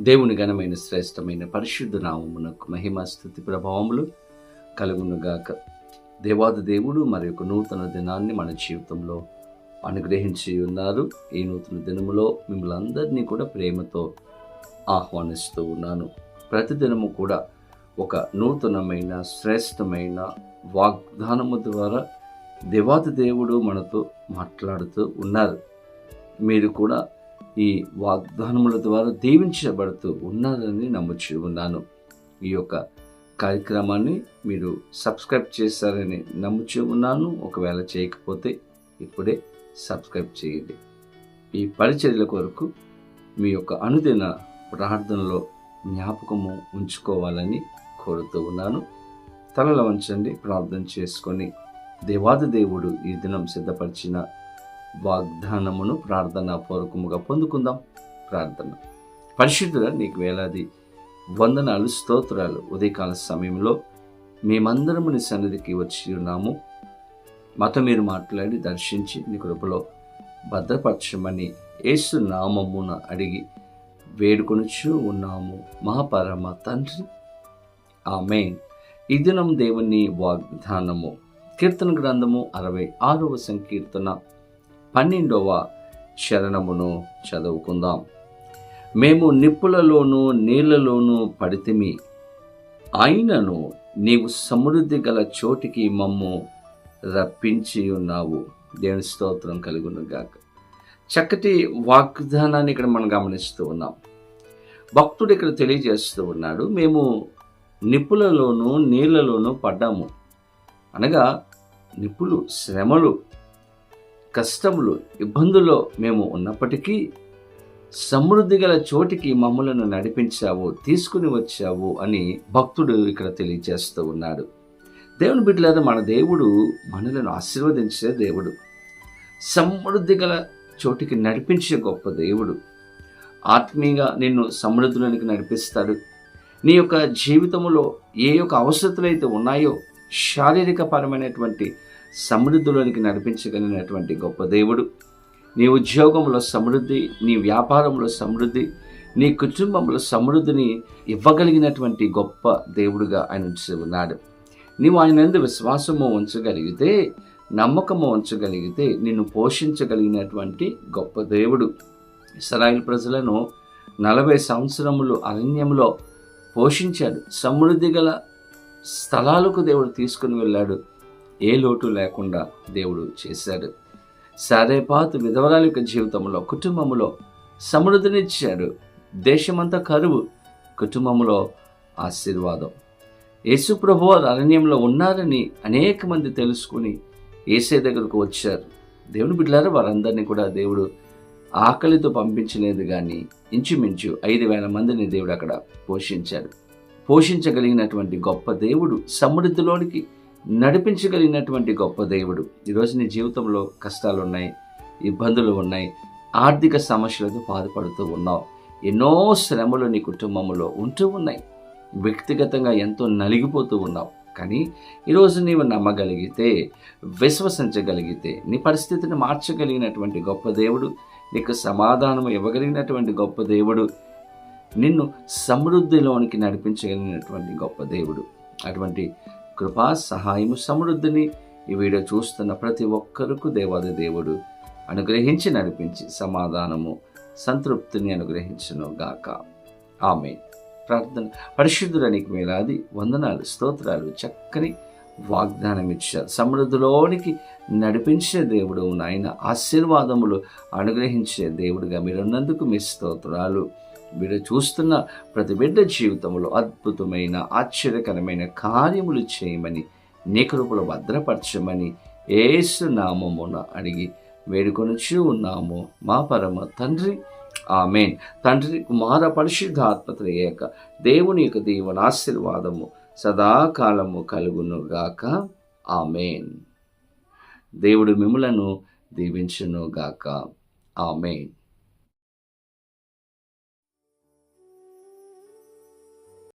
దేవుని ఘనమైన శ్రేష్టమైన పరిశుద్ధ నామమునకు మహిమ స్థుతి ప్రభావములు కలుగునుగాక. దేవాది దేవుడు మరి యొక్క నూతన దినాన్ని మన జీవితంలో అనుగ్రహించి ఉన్నారు. ఈ నూతన దినములో మిమ్మల్ని అందరినీ కూడా ప్రేమతో ఆహ్వానిస్తూ ఉన్నాను. ప్రతిదినము కూడా ఒక నూతనమైన శ్రేష్టమైన వాగ్దానము ద్వారా దేవాది దేవుడు మనతో మాట్లాడుతూ ఉన్నారు. మీరు కూడా ఈ వాగ్దానముల ద్వారా దీవించబడుతూ ఉన్నారని నమ్ముచి ఉన్నాను. ఈ యొక్క కార్యక్రమాన్ని మీరు సబ్స్క్రైబ్ చేశారని నమ్ముచి ఉన్నాను. ఒకవేళ చేయకపోతే ఇప్పుడే సబ్స్క్రైబ్ చేయండి. ఈ పరిచర్యల కొరకు మీ యొక్క అనుదిన ప్రార్థనలో జ్ఞాపకము ఉంచుకోవాలని కోరుతూ ఉన్నాను. తలల వంచండి ప్రార్థన చేసుకొని దేవాది దేవుడు ఈ దినం సిద్ధపరిచిన వాగ్దానమును ప్రార్థన పూర్వకముగా పొందుకుందాం. ప్రార్థన. పరిశుద్ధుల నీకు వేలాది వందనాలు స్తోత్రాలు. ఉదయకాల సమయంలో మేమందరము నీ సన్నిధికి వచ్చి ఉన్నాము మాతో మీరు మాట్లాడి దర్శించి నీ కృపలో భద్రపరచమని యేసు నామమున అడిగి వేడుకొనుచు ఉన్నాము. మహాపరమ తండ్రి. ఆమె ఈ దినం దేవుని వాగ్దానము. కీర్తన గ్రంథము అరవై ఆరవ సంకీర్తన. పన్నెండవ చరణమును చదువుకుందాం. మేము నిప్పులలోనూ నీళ్ళలోనూ పడితిమి. అయినను నీవు సమృద్ధి గల చోటికి మమ్ము రప్పించి ఉన్నావు దేవుని స్తోత్రం కలుగునుగాక చక్కటి వాగ్దానాన్ని ఇక్కడ మనం గమనిస్తూ ఉన్నాం. భక్తుడు ఇక్కడ తెలియజేస్తూ ఉన్నాడు మేము నిప్పులలోనూ నీళ్ళలోనూ పడ్డాము. అనగా నిప్పులు శ్రమలు కష్టములు ఇబ్బందుల్లో మేము ఉన్నప్పటికీ సమృద్ధి గల చోటికి మమ్మలను నడిపించావు తీసుకుని వచ్చావు అని భక్తుడు ఇక్కడ తెలియజేస్తూ ఉన్నాడు. దేవుని బిడ్డలారా మన దేవుడు మనలను ఆశీర్వదించే దేవుడు. సమృద్ధి గల చోటికి నడిపించే గొప్ప దేవుడు. ఆత్మీయంగా నిన్ను సమృద్ధులనికి నడిపిస్తాడు. నీ యొక్క జీవితంలో ఏ యొక్క అవసరతలు అయితే ఉన్నాయో శారీరక పరమైనటువంటి సమృద్ధిలోనికి నడిపించగలిగినటువంటి గొప్ప దేవుడు. నీ ఉద్యోగంలో సమృద్ధి నీ వ్యాపారంలో సమృద్ధి నీ కుటుంబంలో సమృద్ధిని ఇవ్వగలిగినటువంటి గొప్ప దేవుడుగా ఆయన ఉంచి ఉన్నాడు. నీవు ఆయన ఎందు విశ్వాసము ఉంచగలిగితే నమ్మకము ఉంచగలిగితే నిన్ను పోషించగలిగినటువంటి గొప్ప దేవుడు. ఇస్రాయిల్ ప్రజలను నలభై సంవత్సరములు అరణ్యంలో పోషించాడు. సమృద్ధి గల స్థలాలకు దేవుడు తీసుకుని వెళ్ళాడు. ఏ లోటు లేకుండా దేవుడు చేశాడు. సారేపాత్ విధవరాల యొక్క జీవితంలో కుటుంబంలో సమృద్ధినిచ్చాడు. దేశమంతా కరువు కుటుంబంలో ఆశీర్వాదం. యేసుప్రభు అరణ్యంలో ఉన్నారని అనేక మంది తెలుసుకుని ఏసే దగ్గరకు వచ్చారు. దేవుని బిడ్డలారా వారందరినీ కూడా దేవుడు ఆకలితో పంపించలేదు కానీ ఇంచుమించు ఐదు వేల మందిని దేవుడు అక్కడ పోషించాడు. పోషించగలిగినటువంటి గొప్ప దేవుడు సమృద్ధిలోనికి నడిపించగలిగినటువంటి గొప్ప దేవుడు. ఈరోజు నీ జీవితంలో కష్టాలు ఉన్నాయి ఇబ్బందులు ఉన్నాయి ఆర్థిక సమస్యలతో బాధపడుతూ ఉన్నావు. ఎన్నో శ్రమలు నీ కుటుంబంలో ఉంటూ ఉన్నాయి. వ్యక్తిగతంగా ఎంతో నలిగిపోతూ ఉన్నావు. కానీ ఈరోజు నీవు నమ్మగలిగితే విశ్వసించగలిగితే నీ పరిస్థితిని మార్చగలిగినటువంటి గొప్ప దేవుడు నీకు సమాధానం ఇవ్వగలిగినటువంటి గొప్ప దేవుడు నిన్ను సమృద్ధిలోనికి నడిపించగలిగినటువంటి గొప్ప దేవుడు. అటువంటి కృపా సహాయము సమృద్ధిని ఈ వీడియో చూస్తున్న ప్రతి ఒక్కరికి దేవాది దేవుడు అనుగ్రహించి నడిపించి సమాధానము సంతృప్తిని అనుగ్రహించను గాక. ఆమె ప్రార్థన. పరిశుద్ధులనికి వేలాది వందనాలు స్తోత్రాలు చక్కని వాగ్దానం ఇచ్చారు. సమృద్ధిలోనికి నడిపించే దేవుడు నాయన ఆశీర్వాదములు అనుగ్రహించే దేవుడుగా మీరున్నందుకు మీ స్తోత్రాలు. మీరు చూస్తున్న ప్రతి బిడ్డ జీవితంలో అద్భుతమైన ఆశ్చర్యకరమైన కార్యములు చేయమని నీ కృపలు భద్రపరచమని ఏసునామమున అడిగి వేడుకొనుచు ఉన్నాము. మా పరమ తండ్రి ఆమెన్. తండ్రి కుమార పరిశుద్ధాత్మత ఏక దేవుని యొక్క దేవుని ఆశీర్వాదము సదాకాలము కలుగును గాక ఆమెన్. దేవుడు మిమ్మలను దీవించునుగాక. ఆమెన్.